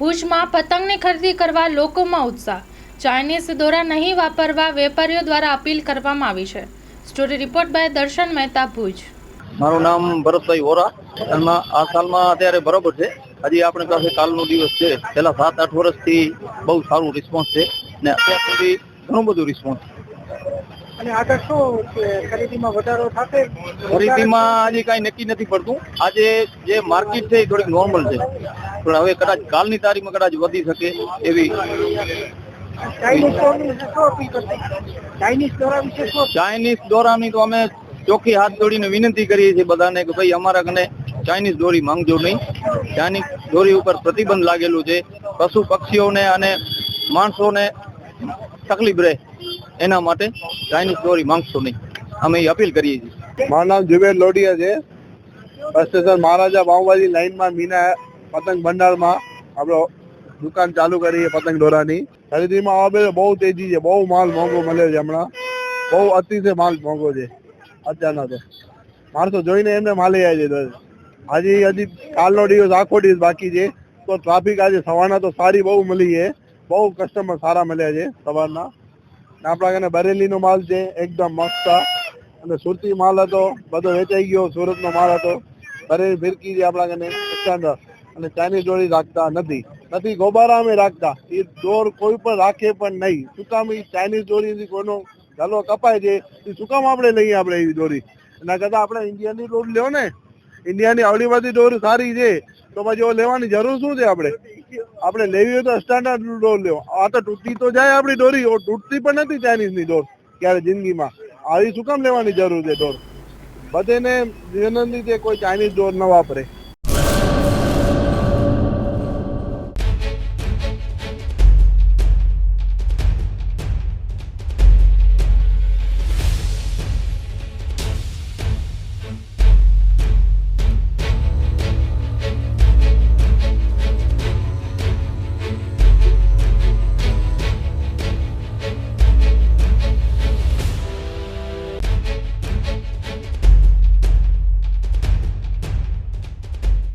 ભુજમાં પતંગની ખરીદી કરવા લોકોમાં ઉત્સાહ. ચાઇનીઝ દોરા નહીં વાપરવા વેપારીઓ દ્વારા અપીલ કરવામાં આવી છે. સ્ટોરી રિપોર્ટ બાય દર્શન મહેતા ભુજ. મારું નામ ભરતભાઈ વોરા. એમાં આ સાલમાં અત્યારે બરોબર છે. હજી આપણી પાસે કાલનો દિવસ છે. છેલ્લા સાત આઠ વર્ષથી બહુ સારું રિસ્પોન્સ છે. ને અત્યાર સુધી ઘણું બધું રિસ્પોન્સ અને આગળ શું ખરીદીમાં વધારો થશે? ખરીદીમાં હજી કાંઈ નક્કી નથી પડતું. આજે જે માર્કેટ છે એ થોડીક નોર્મલ છે. પણ હવે કદાચ કાલની તારીખમાં કદાચ વધી શકે એવી. ચાઇનીઝ દોરાની તો અમે ચોખ્ખી હાથ જોડીને વિનંતી કરીએ છીએ બધાને કે ભાઈ અમારા કને ચાઇનીઝ દોરી માંગજો નહીં. ચાઇનીઝ દોરી ઉપર પ્રતિબંધ લાગેલું છે. પશુ પક્ષીઓને અને માણસોને તકલીફ રહે. એના માટે ચાઇનીઝ દોરી માંગશો નહીં. અમે એ અપીલ કરીએ છીએ. મારું નામ જુબેર લોડિયા છે. બસ સ્ટેશન મહારાજા પાઉંભાજી લાઈનમાં મીના પતંગ ભંડારમાં આપણો દુકાન ચાલુ કરી પતંગ દોરાની. ખરીદીમાં હવે બહુ તેજી છે, બહુ માલ મોંઘો મળે છે હમણાં. બહુ અતિશય માલ મોંઘો છે અચાનક તો. માણસો જોઈને એમને માલી જાય છે હજી હજી કાલનો દિવસ આખો દિવસ બાકી છે. તો ટ્રાફિક આજે સવારના તો સારી બહુ મળી છે. બહુ કસ્ટમર સારા મળ્યા છે સવારના. આપણા કને બરેલીનો માલ છે, એકદમ મસ્ત. અને સુરતી માલ હતો, બધો વેચાઈ ગયો સુરતનો માલ હતો. બરેલી ફિરકી છે આપણા કને સ્ટાન્ડર્ડ અને ચાઇનીઝ ડોળી રાખતા નથી. નથી, ગોબારા અમે રાખતા. એ દોર કોઈ પણ રાખે પણ નહીં. શું કામ એ ચાઇનીઝ દોરીથી કોઈનો ગલો કપાય છે? એ શું કામ આપણે લઈએ આપણે એવી દોરી એના કરતાં આપણે ઇન્ડિયાની દોરી લ્યો ને. ઇન્ડિયાની બધી દોરી સારી છે. તો પછી લેવાની જરૂર શું છે આપણે? આપણે લેવી હોય તો સ્ટાન્ડર્ડ ડોર લેવો. આ તો તૂટતી તો જાય આપણી ડોરી તૂટતી પણ નથી ચાઇનીઝની ડોર ક્યારે જિંદગીમાં. આવી શું કામ લેવાની જરૂર છે ડોર બધેને વિનંતી છે કોઈ ચાઇનીઝ ડોર ન વાપરે.